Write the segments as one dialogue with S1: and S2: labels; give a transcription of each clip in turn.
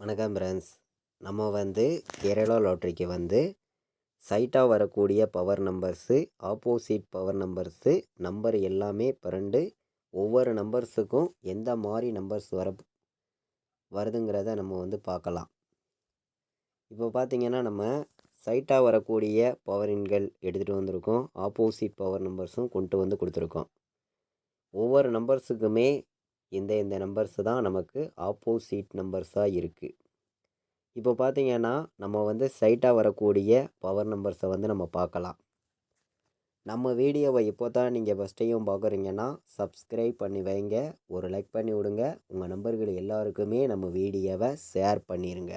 S1: வணக்கம் ஃப்ரெண்ட்ஸ் நம்ம வந்து கேரளா லாட்ரிக்கு வந்து சைட்டாக வரக்கூடிய power numbers opposite power numbers number எல்லாமே பிறண்டு ஒவ்வொரு நம்பர்ஸுக்கும் எந்த மாதிரி நம்பர்ஸ் வர வருதுங்கிறத நம்ம வந்து பார்க்கலாம். இப்போ பார்த்திங்கன்னா நம்ம சைட்டாக வரக்கூடிய பவர் எண்கள் எடுத்துகிட்டு வந்திருக்கோம். ஆப்போசிட் பவர் நம்பர்ஸும் கொண்டு வந்து கொடுத்துருக்கோம். ஒவ்வொரு நம்பர்ஸுக்குமே இந்த இந்த நம்பர்ஸ் தான் நமக்கு ஆப்போசிட் நம்பர்ஸாக இருக்குது இப்போ பார்த்தீங்கன்னா நம்ம வந்து சைட்டாக வரக்கூடிய பவர் நம்பர்ஸை வந்து நம்ம பார்க்கலாம். நம்ம வீடியோவை இப்போ தான் நீங்கள் ஃபஸ்ட்டையும் பார்க்குறீங்கன்னா சப்ஸ்கிரைப் பண்ணி வைங்க. ஒரு லைக் பண்ணி விடுங்க. உங்கள் நம்பர்கள் எல்லாருக்குமே நம்ம வீடியோவை ஷேர் பண்ணிடுங்க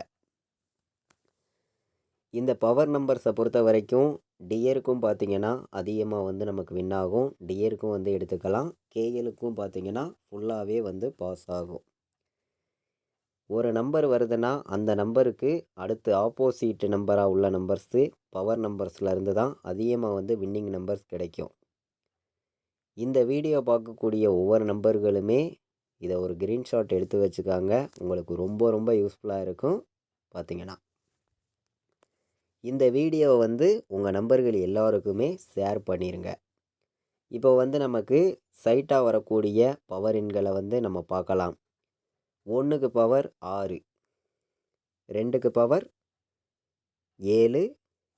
S1: இந்த பவர் நம்பர்ஸை பொறுத்த வரைக்கும் டியருக்கும் பார்த்தீங்கன்னா அதிகமாக வந்து நமக்கு வின் ஆகும். டியருக்கும் வந்து எடுத்துக்கலாம். கேஎலுக்கும் பார்த்தீங்கன்னா ஃபுல்லாகவே வந்து பாஸ் ஆகும். ஒரு நம்பர் வருதுன்னா அந்த நம்பருக்கு அடுத்து ஆப்போசிட் நம்பராக உள்ள நம்பர்ஸு பவர் நம்பர்ஸில் இருந்து தான் அதிகமாக வந்து வின்னிங் நம்பர்ஸ் கிடைக்கும். இந்த வீடியோ பார்க்கக்கூடிய ஒவ்வொரு நம்பர்களுமே இதை ஒரு க்ரீன்ஷாட் எடுத்து வச்சுக்காங்க. உங்களுக்கு ரொம்ப ரொம்ப யூஸ்ஃபுல்லாக இருக்கும். பார்த்தீங்கன்னா இந்த வீடியோவை வந்து உங்கள் நம்பர்கள் எல்லாருக்குமே ஷேர் பண்ணிடுங்க இப்போ வந்து நமக்கு சைட்டாக வரக்கூடிய பவர் எண்களை வந்து நம்ம பார்க்கலாம். ஒன்றுக்கு பவர் ஆறு ரெண்டுக்கு பவர் ஏழு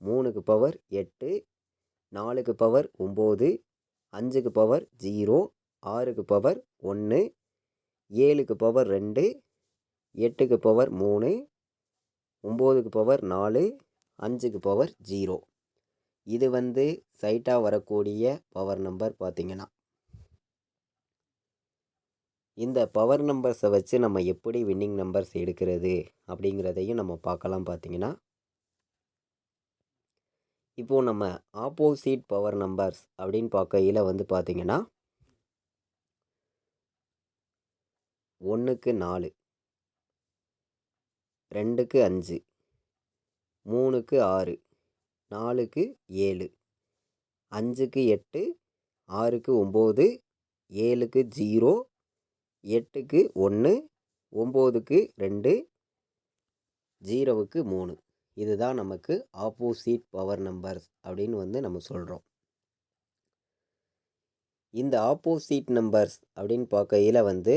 S1: மூணுக்கு பவர் எட்டு நாலுக்கு பவர் ஒம்பது அஞ்சுக்கு பவர் ஜீரோ ஆறுக்கு பவர் ஒன்று ஏழுக்கு பவர் ரெண்டு எட்டுக்கு பவர் மூணு ஒம்போதுக்கு பவர் நாலு அஞ்சுக்கு பவர் ஜீரோ இது வந்து சைட்டாக வரக்கூடிய பவர் நம்பர் பார்த்திங்கன்னா இந்த பவர் நம்பர்ஸை வச்சு நம்ம எப்படி வின்னிங் நம்பர்ஸ் எடுக்கிறது அப்படிங்கிறதையும் நம்ம பார்க்கலாம் பார்த்திங்கன்னா இப்போது நம்ம ஆப்போசிட் பவர் நம்பர்ஸ் அப்படின்னு பார்க்கையில் வந்து பார்த்திங்கன்னா ஒன்றுக்கு நாலு. ரெண்டுக்கு அஞ்சு. மூணுக்கு ஆறு நாலுக்கு ஏழு அஞ்சுக்கு எட்டு ஆறுக்கு ஒம்பது ஏழுக்கு ஜீரோ எட்டுக்கு ஒன்று ஒம்போதுக்கு ரெண்டு ஜீரோவுக்கு மூணு. இதுதான் நமக்கு ஆப்போசிட் பவர் நம்பர்ஸ் அப்படின்னு வந்து நம்ம சொல்கிறோம் இந்த ஆப்போசிட் நம்பர்ஸ் அப்படின்னு பார்க்கையில் வந்து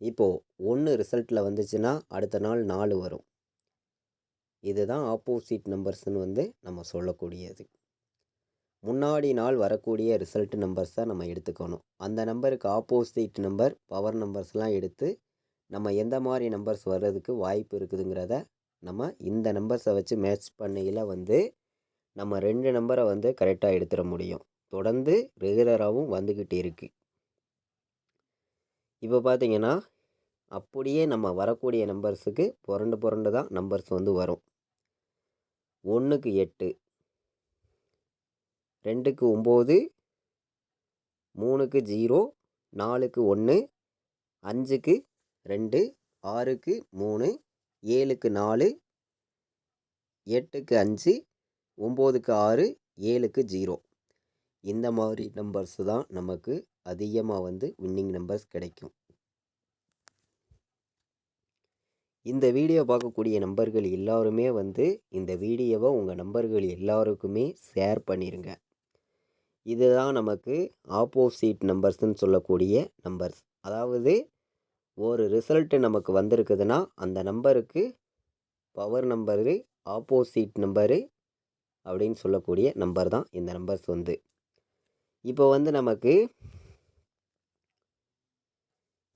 S1: இப்போது ஒன்று ரிசல்ட்டில் வந்துச்சுன்னா அடுத்த நாள் நாலு வரும். இதுதான் ஆப்போசிட் நம்பர்ஸ்னு வந்து நம்ம சொல்லக்கூடியது. முன்னாடி நாள் வரக்கூடிய ரிசல்ட் நம்பர்ஸ் தான் நம்ம எடுத்துக்கணும். அந்த நம்பருக்கு ஆப்போசிட் நம்பர் பவர் நம்பர்ஸ்லாம் எடுத்து நம்ம எந்த மாதிரி நம்பர்ஸ் வர்றதுக்கு வாய்ப்பு இருக்குதுங்கிறத நம்ம இந்த நம்பர்ஸை வச்சு மேட்ச் பண்ணையில் வந்து நம்ம ரெண்டு நம்பரை வந்து கரெக்டாக எடுத்துட முடியும். தொடர்ந்து ரெகுலராகவும் வந்துக்கிட்டு இருக்குது இப்போ பார்த்தீங்கன்னா அப்படியே நம்ம வரக்கூடிய நம்பர்ஸுக்கு புரண்டு புரண்டு தான் நம்பர்ஸ் வந்து வரும். ஒன்றுக்கு எட்டு ரெண்டுக்கு ஒம்பது மூணுக்கு ஜீரோ நாலுக்கு ஒன்று அஞ்சுக்கு ரெண்டு ஆறுக்கு மூணு ஏழுக்கு நாலு எட்டுக்கு அஞ்சு ஒம்போதுக்கு ஆறு ஏழுக்கு ஜீரோ. இந்த மாதிரி நம்பர்ஸ் தான் நமக்கு அதிகமாக வந்து வின்னிங் நம்பர்ஸ் கிடைக்கும். இந்த வீடியோ பார்க்கக்கூடிய நம்பர்கள் எல்லாருமே வந்து இந்த வீடியோவை உங்கள் நம்பர்கள் எல்லாருக்குமே ஷேர் பண்ணிடுங்க இதுதான் நமக்கு ஆப்போசிட் நம்பர்ஸ்ன்னு சொல்லக்கூடிய நம்பர்ஸ் அதாவது ஒரு ரிசல்ட்டு நமக்கு வந்திருக்குதுன்னா அந்த நம்பருக்கு பவர் நம்பரு ஆப்போசிட் நம்பரு அப்படின்னு சொல்லக்கூடிய நம்பர் தான் இந்த நம்பர்ஸ் வந்து. இப்போ வந்து நமக்கு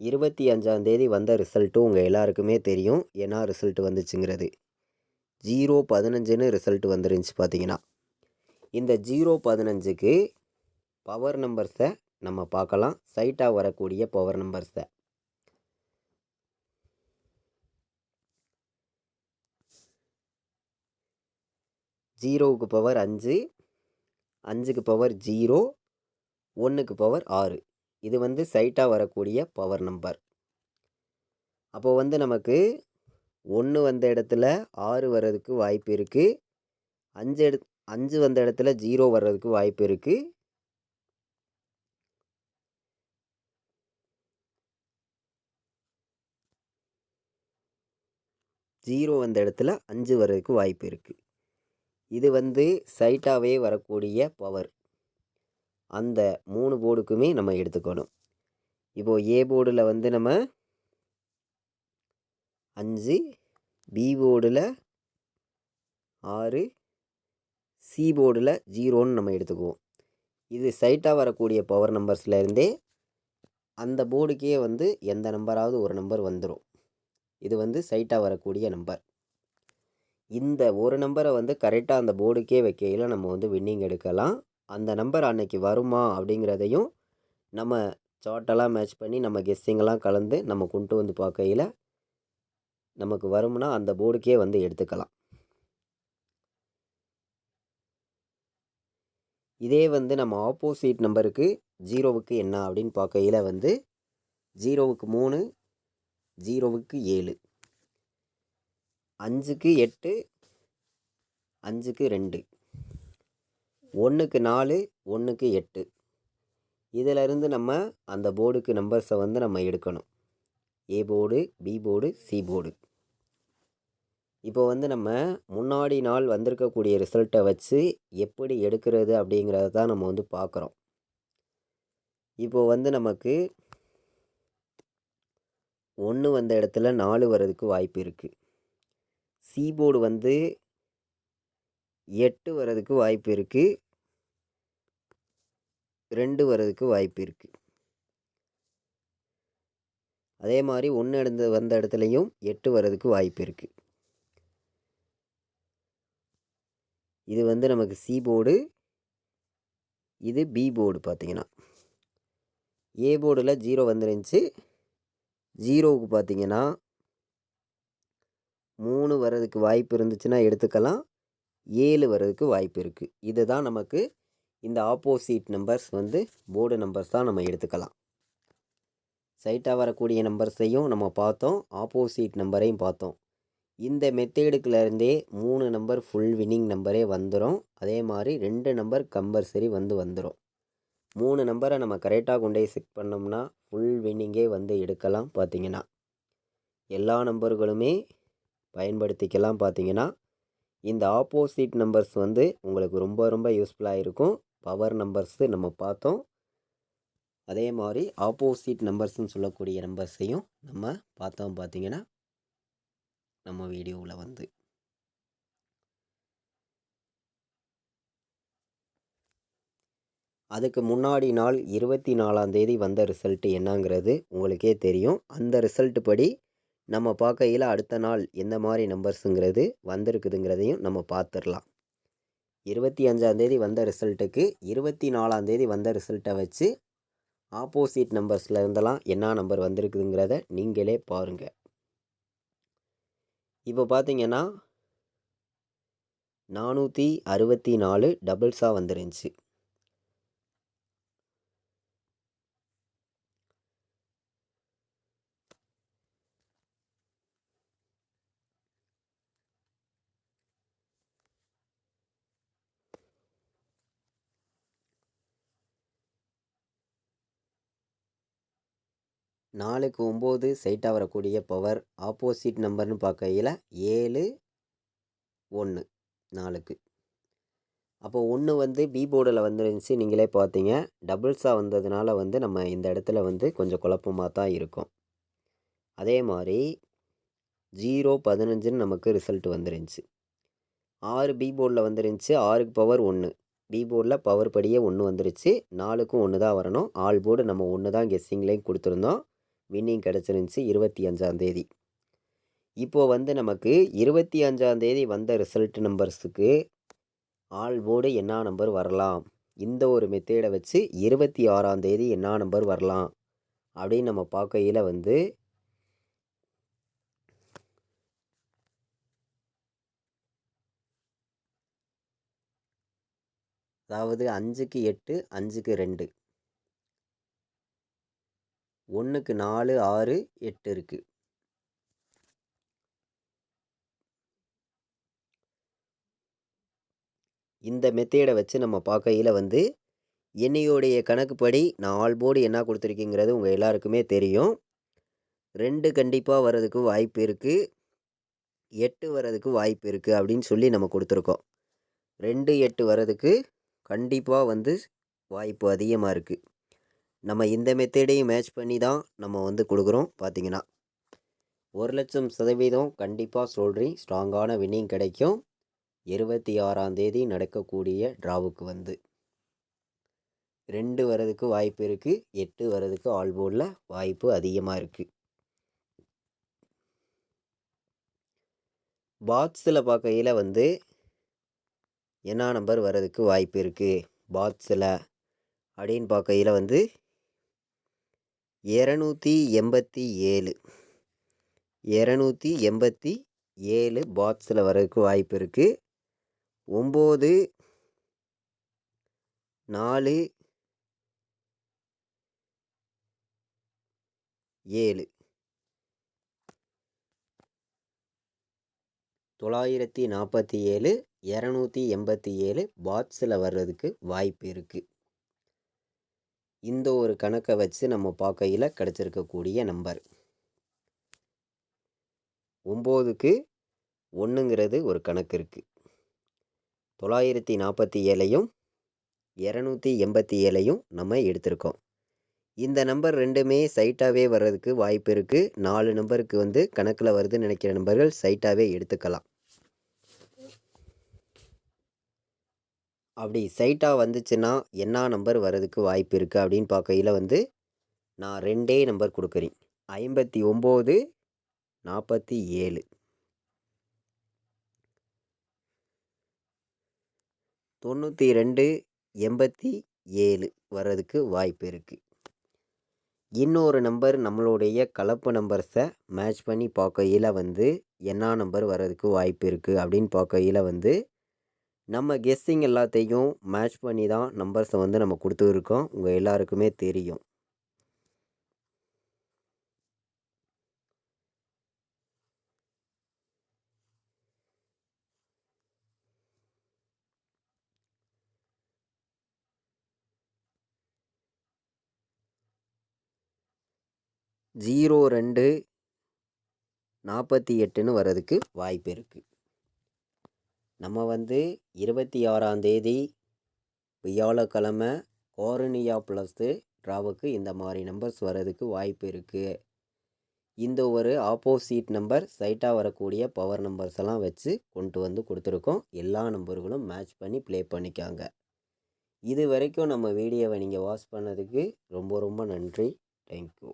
S1: இருபத்தி அஞ்சாந்தேதி வந்த ரிசல்ட்டும் உங்கள் எல்லாருக்குமே தெரியும். ஏன்னா ரிசல்ட் வந்துச்சுங்கிறது. ஜீரோ பதினஞ்சுன்னு ரிசல்ட் வந்துருந்துச்சு பார்த்தீங்கன்னா இந்த ஜீரோ பதினஞ்சுக்கு பவர் நம்பர்ஸை நம்ம பார்க்கலாம் சைட்டாக வரக்கூடிய பவர் நம்பர்ஸை ஜீரோவுக்கு பவர் அஞ்சு அஞ்சுக்கு பவர் ஜீரோ ஒன்றுக்கு பவர் ஆறு. இது வந்து சைட்டாக வரக்கூடிய பவர் நம்பர் அப்போது வந்து நமக்கு ஒன்று வந்த இடத்துல ஆறு வர்றதுக்கு வாய்ப்பு இருக்குது அஞ்சு எடு அஞ்சு வந்த இடத்துல ஜீரோ வர்றதுக்கு வாய்ப்பு இருக்குது ஜீரோ வந்த இடத்துல அஞ்சு வர்றதுக்கு வாய்ப்பு இருக்குது இது வந்து சைட்டாகவே வரக்கூடிய பவர் அந்த மூணு போர்டுக்குமே நம்ம எடுத்துக்கணும். இப்போது ஏ போர்டில் வந்து நம்ம அஞ்சு பி போர்டில் ஆறு சி போர்டில் ஜீரோன்னு நம்ம எடுத்துக்குவோம். இது சைட்டாக வரக்கூடிய பவர் நம்பர்ஸ்லேருந்தே அந்த போர்டுக்கே வந்து எந்த நம்பராவது ஒரு நம்பர் வந்துடும் இது வந்து சைட்டாக வரக்கூடிய நம்பர் இந்த ஒரு நம்பரை வந்து கரெக்டாக அந்த போர்டுக்கே வைக்கையில் நம்ம வந்து வின்னிங் எடுக்கலாம். அந்த நம்பர் அன்னைக்கு வருமா அப்படிங்கிறதையும் நம்ம சார்ட்டெல்லாம் மேட்ச் பண்ணி நம்ம கெஸ்ஸிங்கெல்லாம் கலந்து நம்ம கொண்டு வந்து பார்க்கையில் நமக்கு வரும்னா அந்த போர்டுக்கே வந்து எடுத்துக்கலாம். இதே வந்து நம்ம ஆப்போசிட் நம்பருக்கு ஜீரோவுக்கு என்ன அப்படின்னு பார்க்கையில் வந்து ஜீரோவுக்கு மூணு ஜீரோவுக்கு ஏழு. அஞ்சுக்கு எட்டு அஞ்சுக்கு ரெண்டு. ஒன்றுக்கு நாலு ஒன்றுக்கு எட்டு. இதிலிருந்து நம்ம அந்த போர்டுக்கு நம்பர்ஸை வந்து நம்ம எடுக்கணும். A board B board C board. இப்போ வந்து நம்ம முன்னாடி நாள் வந்திருக்கக்கூடிய ரிசல்ட்டை வச்சு எப்படி எடுக்கிறது அப்படிங்கிறத தான் நம்ம வந்து பார்க்குறோம். இப்போ வந்து நமக்கு ஒன்று வந்த இடத்துல நாலு வர்றதுக்கு வாய்ப்பு இருக்குது சி போர்டு வந்து எட்டு வர்றதுக்கு வாய்ப்பு இருக்குது ரெண்டு வர்றதுக்கு வாய்ப்பு இருக்குது அதே மாதிரி ஒன்று எடுத்து வந்த இடத்துலையும் எட்டு வர்றதுக்கு வாய்ப்பு இருக்குது இது வந்து நமக்கு சி போர்டு இது பி போர்டு பார்த்தீங்கன்னா ஏ போர்டில் ஜீரோ வந்துருந்துச்சு. ஜீரோவுக்கு பார்த்தீங்கன்னா மூணு வர்றதுக்கு வாய்ப்பு இருந்துச்சுன்னா எடுத்துக்கலாம். ஏழு வர்றதுக்கு வாய்ப்பு இருக்குது இதுதான் நமக்கு இந்த ஆப்போசிட் நம்பர்ஸ் வந்து போர்டு நம்பர்ஸ் தான் நம்ம எடுத்துக்கலாம். சைட்டாக வரக்கூடிய நம்பர்ஸையும் நம்ம பார்த்தோம் ஆப்போசிட் நம்பரையும் பார்த்தோம். இந்த மெத்தேடுக்குலேருந்தே மூணு நம்பர் ஃபுல் வின்னிங் நம்பரே வந்துடும் அதே மாதிரி ரெண்டு நம்பர் கம்பல்சரி வந்து வந்துடும் மூணு நம்பரை நம்ம கரெக்டாக கொண்டு போய் செக் பண்ணோம்னா ஃபுல் வின்னிங்கே வந்து எடுக்கலாம் பார்த்தீங்கன்னா. எல்லா நம்பர்களுமே பயன்படுத்திக்கலாம் பார்த்தீங்கன்னா. இந்த ஆப்போசிட் நம்பர்ஸ் வந்து உங்களுக்கு ரொம்ப ரொம்ப யூஸ்ஃபுல்லாக இருக்கும். பவர் நம்பர்ஸு நம்ம பார்த்தோம். அதே மாதிரி ஆப்போசிட் நம்பர்ஸ்னு சொல்லக்கூடிய நம்பர்ஸையும் நம்ம பார்த்தோம் பார்த்தீங்கன்னா நம்ம வீடியோவில் வந்து. அதுக்கு முன்னாடி நாள் இருபத்தி நாலாம் தேதி வந்த ரிசல்ட்டு என்னங்கிறது உங்களுக்கே தெரியும். அந்த ரிசல்ட்டு படி நம்ம பார்க்கையில் அடுத்த நாள் எந்த மாதிரி நம்பர்ஸுங்கிறது வந்திருக்குதுங்கிறதையும் நம்ம பார்த்துடலாம். இருபத்தி அஞ்சாந்தேதி வந்த ரிசல்ட்டுக்கு இருபத்தி நாலாந்தேதி வந்த ரிசல்ட்டை வச்சு ஆப்போசிட் நம்பர்ஸில் இருந்தெல்லாம் என்ன நம்பர் வந்திருக்குதுங்கிறத நீங்களே பாருங்கள் இப்போ பார்த்தீங்கன்னா நானூற்றி அறுபத்தி நாலு டபுள்ஸாக வந்துருந்துச்சு. நாலுக்கு ஒம்பது சைட்டாக வரக்கூடிய பவர் ஆப்போசிட் நம்பர்னு பார்க்கையில் ஏழு ஒன்று நாலுக்கு. அப்போ ஒன்று வந்து பி போர்டில் வந்துருந்துச்சு. நீங்களே பார்த்தீங்க. டபுள்ஸாக வந்ததுனால வந்து நம்ம இந்த இடத்துல வந்து கொஞ்சம் குழப்பமாக தான் இருக்கும். அதே மாதிரி ஜீரோ பதினஞ்சுன்னு நமக்கு ரிசல்ட் வந்துருந்துச்சு. ஆறு பி போர்டில் வந்துருந்துச்சு. ஆறுக்கு பவர் ஒன்று பி போர்டில் பவர் படியே ஒன்று வந்துருச்சு. நாலுக்கும் ஒன்று தான் வரணும். ஆல் போர்டு நம்ம ஒன்று தான் கெஸ்ஸிங்லேயும் கொடுத்துருந்தோம். வின்னிங் கிடச்சிருந்துச்சி இருபத்தி அஞ்சாந்தேதி இப்போது வந்து நமக்கு இருபத்தி அஞ்சாந்தேதி வந்த ரிசல்ட் நம்பர்ஸுக்கு ஆல் போர்டு என்ன நம்பர் வரலாம். இந்த ஒரு மெத்தேடை வச்சு இருபத்தி ஆறாந்தேதி என்ன நம்பர் வரலாம். அப்படின்னு நம்ம பார்க்கையில் வந்து அதாவது அஞ்சுக்கு எட்டு அஞ்சுக்கு ரெண்டு. ஒன்றுக்கு நாலு ஆறு எட்டு இருக்குது இந்த மெத்தேடை வச்சு நம்ம பார்க்கையில் வந்து என்னையோடைய கணக்குப்படி நான் ஆல்போர்டு என்ன கொடுத்துருக்கீங்கிறது உங்கள் எல்லாருக்குமே தெரியும். ரெண்டு கண்டிப்பாக வர்றதுக்கு வாய்ப்பு இருக்குது எட்டு வரதுக்கு வாய்ப்பு இருக்குது அப்படின்னு சொல்லி நம்ம கொடுத்துருக்கோம். ரெண்டு எட்டு வரதுக்கு கண்டிப்பாக வந்து வாய்ப்பு அதிகமாக இருக்குது நம்ம இந்த மெத்தேடையும் மேட்ச் பண்ணி தான் நம்ம வந்து கொடுக்குறோம் பார்த்தீங்கன்னா ஒரு லட்சம் சதவீதம் கண்டிப்பாக சொல்கிறேன் ஸ்ட்ராங்கான வின்னிங் கிடைக்கும். இருபத்தி ஆறாம் தேதி நடக்கக்கூடிய ட்ராவுக்கு வந்து. ரெண்டு வரதுக்கு வாய்ப்பு இருக்குது எட்டு வரதுக்கு ஆல் போர்டில் வாய்ப்பு அதிகமாக இருக்குது பாக்ஸில் பார்க்கையில் வந்து என்ன நம்பர் வரதுக்கு வாய்ப்பு இருக்குது பாக்ஸில் அப்படின்னு பார்க்கையில் வந்து இரநூத்தி எண்பத்தி ஏழு. இரநூத்தி எண்பத்தி ஏழு பாக்ஸில் வர்றதுக்கு வாய்ப்பு இருக்குது ஒம்பது நாலு ஏழு. தொள்ளாயிரத்தி நாற்பத்தி ஏழு இரநூத்தி எண்பத்தி ஏழு பாக்ஸில் வர்றதுக்கு வாய்ப்பு இருக்குது இந்த ஒரு கணக்கை வச்சு நம்ம பார்க்கையில் கிடச்சிருக்கக்கூடிய நம்பர். ஒம்போதுக்கு ஒன்றுங்கிறது ஒரு கணக்கு இருக்குது தொள்ளாயிரத்தி நாற்பத்தி ஏழையும் இரநூத்தி எண்பத்தி ஏழையும் நம்ம எடுத்திருக்கோம். இந்த நம்பர் ரெண்டுமே சைட்டாகவே வர்றதுக்கு வாய்ப்பு இருக்குது நாலு நம்பருக்கு வந்து கணக்கில் வருதுன்னு நினைக்கிற நம்பர்கள் சைட்டாகவே எடுத்துக்கலாம். அப்படி சைட்டாக வந்துச்சுன்னா என்ன நம்பர் வர்றதுக்கு வாய்ப்பு இருக்குது அப்படின்னு பார்க்கையில் வந்து நான் ரெண்டே நம்பர் கொடுக்குறேன். ஐம்பத்தி ஒம்பது நாற்பத்தி ஏழு. தொண்ணூற்றி ரெண்டு எண்பத்தி ஏழு வர்றதுக்கு வாய்ப்பு இருக்குது இன்னொரு நம்பர் நம்மளுடைய கலப்பு நம்பர்ஸை மேட்ச் பண்ணி பார்க்கையில் வந்து என்ன நம்பர் வர்றதுக்கு வாய்ப்பு இருக்குது அப்படின்னு பார்க்கையில் வந்து நம்ம கெஸ்ஸிங் எல்லாத்தையும் மேட்ச் பண்ணி தான் நம்பர்ஸை வந்து நம்ம கொடுத்துருக்கோம். உங்கள் எல்லாருக்குமே தெரியும். ஜீரோ ரெண்டு நாற்பத்தி எட்டுன்னு வர்றதுக்கு வாய்ப்பு இருக்குது நம்ம வந்து இருபத்தி ஆறாம் தேதி வியாழக்கிழமை கோரனியா ப்ளஸ்ஸு ட்ராவுக்கு இந்த மாதிரி நம்பர்ஸ் வர்றதுக்கு வாய்ப்பு இருக்குது இந்த ஒரு ஆப்போசிட் நம்பர் சைட்டாக வரக்கூடிய பவர் நம்பர்ஸ் எல்லாம் வச்சு கொண்டு வந்து கொடுத்துருக்கோம். எல்லா நம்பர்களும் மேட்ச் பண்ணி ப்ளே பண்ணிக்காங்க. இது வரைக்கும் நம்ம வீடியோவை நீங்கள் வாட்ச் பண்ணதுக்கு ரொம்ப ரொம்ப நன்றி. தேங்க்யூ